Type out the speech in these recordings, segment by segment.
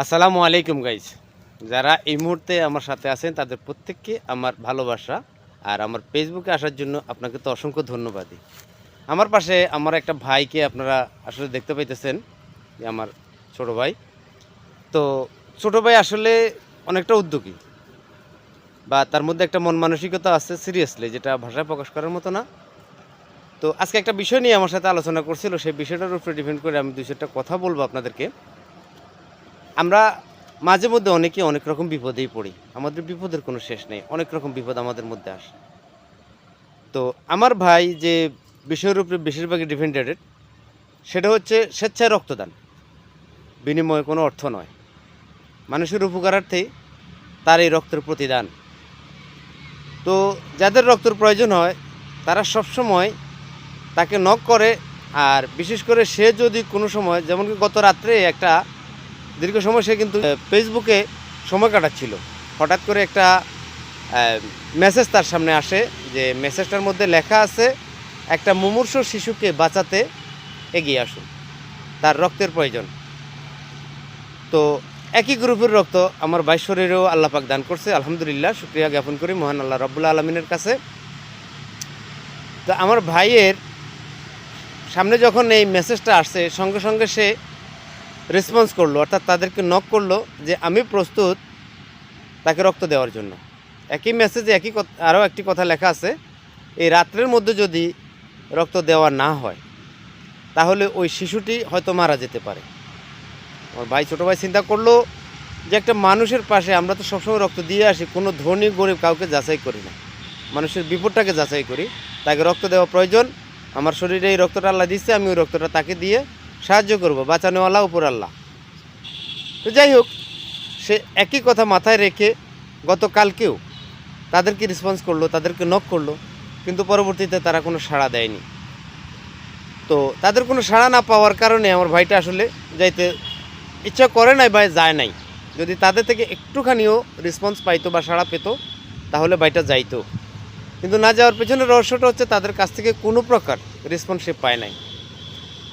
আসসালামু আলাইকুম গাইজ যারা এই মুহূর্তে আমার সাথে আছেন, তাদের প্রত্যেককে আমার ভালোবাসা আর আমার ফেসবুকে আসার জন্য আপনাকে তো অসংখ্য ধন্যবাদই আমার পাশে আমার একটা ভাইকে আপনারা আসলে দেখতে পাইতেছেন, যে আমার ছোট ভাই। তো ছোট ভাই আসলে অনেকটা উদ্যোগী বা তার মধ্যে একটা মন মানসিকতা আছে সিরিয়াসলি যেটা ভাষায় প্রকাশ করার মতো না। তো আজকে একটা বিষয় নিয়ে আমার সাথে আলোচনা করছিল, সেই বিষয়টার উপরে ডিপেন্ড করে আমি দুই চারটা কথা বলব আপনাদেরকে। আমরা মাঝে মধ্যে অনেকে অনেক রকম বিপদেই পড়ি। আমাদের বিপদের কোনো শেষ নেই। অনেক রকম বিপদ আমাদের মধ্যে আসে। তো আমার ভাই যে বিষয়ের উপরে বেশিরভাগই ডিপেন্ডেড সেটা হচ্ছে স্বেচ্ছায় রক্তদান। বিনিময়ে কোনো অর্থ নয়। মানুষের উপকারার্থেই তার এই রক্তের প্রতিদান। তো যাদের রক্তের প্রয়োজন হয়, তারা সবসময় তাকে নক করে। আর বিশেষ করে সে যদি কোনো সময় যেমন গত রাত্রে একটা দীর্ঘ সময় সে কিন্তু ফেসবুকে সময় কাটাচ্ছিল। হঠাৎ করে একটা মেসেজ তার সামনে আসে যে মেসেজটার মধ্যে লেখা আছে, একটা মুমূর্ষ শিশুকে বাঁচাতে এগিয়ে আসুন। তার রক্তের প্রয়োজন। তো একই গ্রুপের রক্ত আমার ভাই শরীরেও আল্লাহ পাক দান করছে। আলহামদুলিল্লাহ, শুক্রিয়া জ্ঞাপন করি মহান আল্লাহ রব্বুল্লা আলমিনের কাছে। তো আমার ভাইয়ের সামনে যখন এই মেসেজটা আসছে সঙ্গে সঙ্গে সে রেসপন্স করল, অর্থাৎ তাদেরকে নক করল যে আমি প্রস্তুত তাকে রক্ত দেওয়ার জন্য। একই মেসেজে একই আরও একটি কথা লেখা আছে, এই রাত্রের মধ্যে যদি রক্ত দেওয়া না হয়, তাহলে ওই শিশুটি হয়তো মারা যেতে পারে। আমার ভাই, ছোটো ভাই চিন্তা করল যে একটা মানুষের পাশে আমরা তো সবসময় রক্ত দিয়ে আসি, কোনো ধনী গরিব কাউকে যাচাই করি না। মানুষের বিপদটাকে যাচাই করি, তাকে রক্ত দেওয়া প্রয়োজন, আমার শরীরে এই রক্তটা আল্লাহ দিচ্ছে আমি ওই রক্তটা তাকে দিয়ে সাহায্য করব, বাঁচানোওয়ালা উপর আল্লাহ। তো যাই হোক, সে একই কথা মাথায় রেখে গতকালকেও তাদেরকে রেসপন্স করল, তাদেরকে নক করল, কিন্তু পরবর্তীতে তারা কোনো সাড়া দেয়নি। তো তাদের কোনো সাড়া না পাওয়ার কারণে আমার ভাইটা আসলে যাইতে ইচ্ছা করে নাই বা যায় নাই। যদি তাদের থেকে একটুখানিও রেসপন্স পাইতো বা সাড়া পেতো, তাহলে ভাইটা যাইতো। কিন্তু না যাওয়ার পেছনে রহস্যটা হচ্ছে তাদের কাছ থেকে কোনো প্রকার রেসপন্স সে পায় নাই।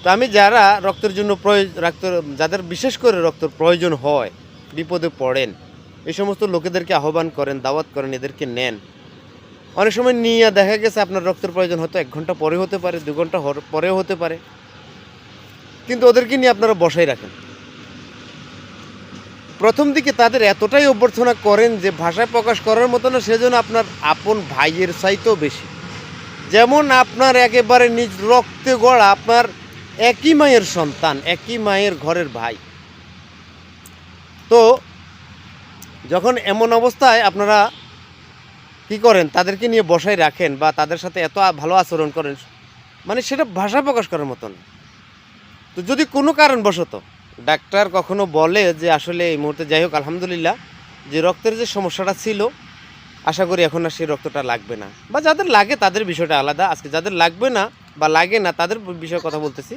তো আমি যারা রক্তের জন্য প্রয়োজন রক্ত যাদের বিশেষ করে রক্তের প্রয়োজন হয়, বিপদে পড়েন, এই সমস্ত লোকেদেরকে আহ্বান করেন, দাওয়াত করেন, এদেরকে নেন। অনেক সময় নিয়ে দেখা গেছে আপনার রক্তের প্রয়োজন হয়তো এক ঘণ্টা পরে হতে পারে, দু ঘণ্টা পরেও হতে পারে। কিন্তু ওদেরকে নিয়ে আপনারা বসাই রাখেন। প্রথম দিকে তাদের এতটাই অভ্যর্থনা করেন যে ভাষায় প্রকাশ করার মতো না, সেজন্য আপনার আপন ভাইয়ের চাইতেও বেশি। যেমন আপনার একেবারে নিজ রক্তে গড়া, আপনার একই মায়ের সন্তান, একই মায়ের ঘরের ভাই। তো যখন এমন অবস্থায় আপনারা কি করেন, তাদেরকে নিয়ে বসাই রাখেন বা তাদের সাথে এত ভালো আচরণ করেন মানে সেটা ভাষা প্রকাশ করার মতন। তো যদি কোনো কারণবশত ডাক্তার কখনো বলে যে আসলে এই মুহূর্তে যাই হোক, আলহামদুলিল্লাহ, যে রক্তের যে সমস্যাটা ছিল, আশা করি এখন আর সেই রক্তটা লাগবে না। বা যাদের লাগে তাদের বিষয়টা আলাদা, আজকে যাদের লাগবে না বা লাগে না, তাদের বিষয়ে কথা বলতেছি।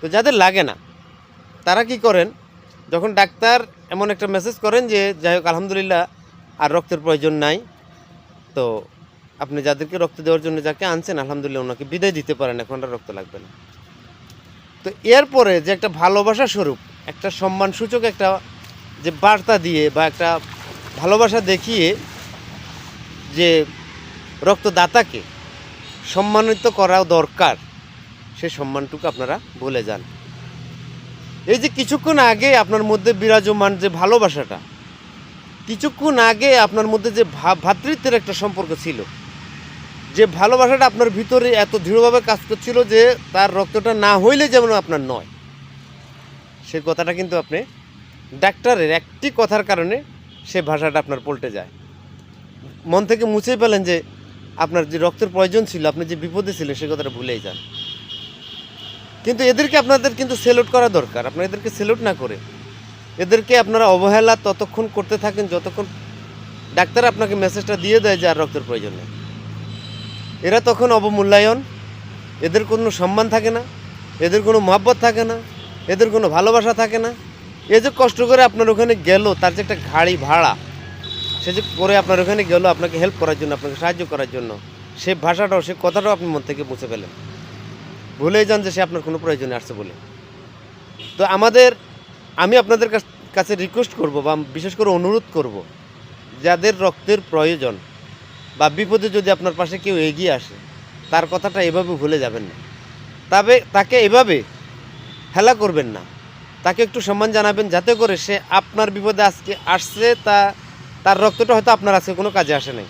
তো যাদের লাগে না, তারা কি করেন, যখন ডাক্তার এমন একটা মেসেজ করেন যে, যাই হোক, আলহামদুলিল্লাহ, আর রক্তের প্রয়োজন নাই। তো আপনি যাদেরকে রক্ত দেওয়ার জন্য যাকে আনছেন, আলহামদুলিল্লাহ, ওনাকে বিদায় দিতে পারেন, এখন আর রক্ত লাগবে না। তো এরপরে যে একটা ভালোবাসা স্বরূপ, একটা সম্মানসূচক একটা যে বার্তা দিয়ে বা একটা ভালোবাসা দেখিয়ে যে রক্তদাতাকে সম্মানিত করা দরকার। সে সম্মানটুকু আপনারা ভুলে যান। এই যে কিছুক্ষণ আগে আপনার মধ্যে বিরাজমান যে ভালোবাসাটা, কিছুক্ষণ আগে আপনার মধ্যে যে ভা- ভ্রাতৃত্বের একটা সম্পর্ক ছিল, যে ভালোবাসাটা আপনার ভিতরে এত দৃঢ়ভাবে কাজ করছিল যে তার রক্তটা না হইলে যেমন আপনার নয়। সে কথাটা কিন্তু আপনি ডাক্তারের একটি কথার কারণে সে ভাষাটা আপনার পল্টে যায়। মন থেকে মুছে পেলেন যে আপনার যে রক্তের প্রয়োজন ছিল, আপনি যে বিপদে ছিলেন, সে কথাটা ভুলেই যান। কিন্তু এদেরকে আপনাদের কিন্তু সেলুট করা দরকার। আপনার এদেরকে সেলুট না করে, এদেরকে আপনারা অবহেলা ততক্ষণ করতে থাকেন যতক্ষণ ডাক্তার আপনাকে মেসেজটা দিয়ে দেয় যে আর রক্তের প্রয়োজন নেই। এরা তখন অবমূল্যায়ন, এদের কোনো সম্মান থাকে না, এদের কোনো মহব্বত থাকে না, এদের কোনো ভালোবাসা থাকে না। এ যে কষ্ট করে আপনার ওখানে গেল, তার যে একটা গাড়ি ভাড়া সে যে করে আপনার ওখানে গেল, আপনাকে হেল্প করার জন্য, আপনাকে সাহায্য করার জন্য, সে ভাষাটাও, সে কথাটাও আপনি মন থেকে মুছে ফেলেন। ভুলেই যান যে সে আপনার কোনো প্রয়োজনে আসছে বলে। তো আমাদের, আমি আপনাদের কাছ, কাছে রিকোয়েস্ট করব বা বিশেষ করে অনুরোধ করব, যাদের রক্তের প্রয়োজন বা বিপদে যদি আপনার পাশে কেউ এগিয়ে আসে, তার কথাটা এভাবে ভুলে যাবেন না। তবে তাকে এভাবে হেলা করবেন না। তাকে একটু সম্মান জানাবেন, যাতে করে সে আপনার বিপদে আজকে আসছে তা তার রক্তটা হয়তো আপনার আজকে কোনো কাজে আসে নাই।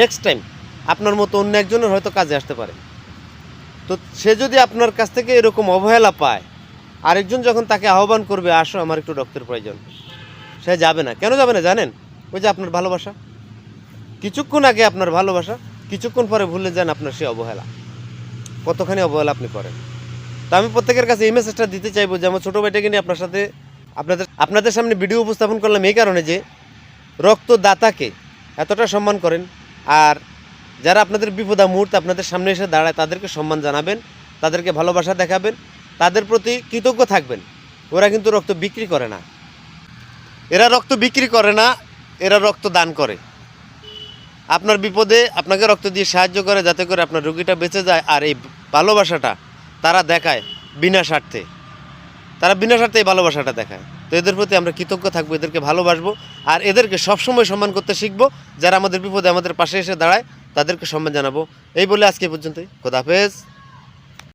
নেক্সট টাইম আপনার মতো অন্য একজনের হয়তো কাজে আসতে পারে। তো সে যদি আপনার কাছ থেকে এরকম অবহেলা পায়, আরেকজন যখন তাকে আহ্বান করবে, আসো, আমার একটু রক্তের প্রয়োজন। সে যাবে না। কেন যাবে না জানেন? ওই যে আপনার ভালোবাসা। কিছুক্ষণ আগে আপনার ভালোবাসা, কিছুক্ষণ পরে ভুলে যান আপনার সে অবহেলা। কতখানি অবহেলা আপনি করেন। তো আমি প্রত্যেকের কাছে এই মেসেজটা দিতে চাইব যে আমার ছোটো ভাইটাকে নিয়ে আপনার সাথে, আপনাদের আপনাদের সামনে ভিডিও উপস্থাপন করলাম এই কারণে যে রক্তদাতাকে এতটা সম্মান করেন। আর যারা আপনাদের বিপদা মুহূর্তে আপনাদের সামনে এসে দাঁড়ায়, তাদেরকে সম্মান জানাবেন, তাদেরকে ভালোবাসা দেখাবেন, তাদের প্রতি কৃতজ্ঞ থাকবেন। ওরা কিন্তু রক্ত বিক্রি করে না। এরা রক্ত বিক্রি করে না, এরা রক্ত দান করে। আপনার বিপদে আপনাকে রক্ত দিয়ে সাহায্য করে, যাতে করে আপনার রোগীটা বেঁচে যায় আর এই ভালোবাসাটা তারা দেখায় বিনা স্বার্থে। তারা বিনা স্বার্থে এই ভালোবাসাটা দেখায়। তো এদের প্রতি আমরা কৃতজ্ঞ থাকব, এদেরকে ভালোবাসবো আর এদেরকে সবসময় সম্মান করতে শিখব। যারা আমাদের বিপদে আমাদের পাশে এসে দাঁড়ায়, তাদেরকে সম্মান জানাব। এই বলে আজকে পর্যন্তই। খোদাফেজ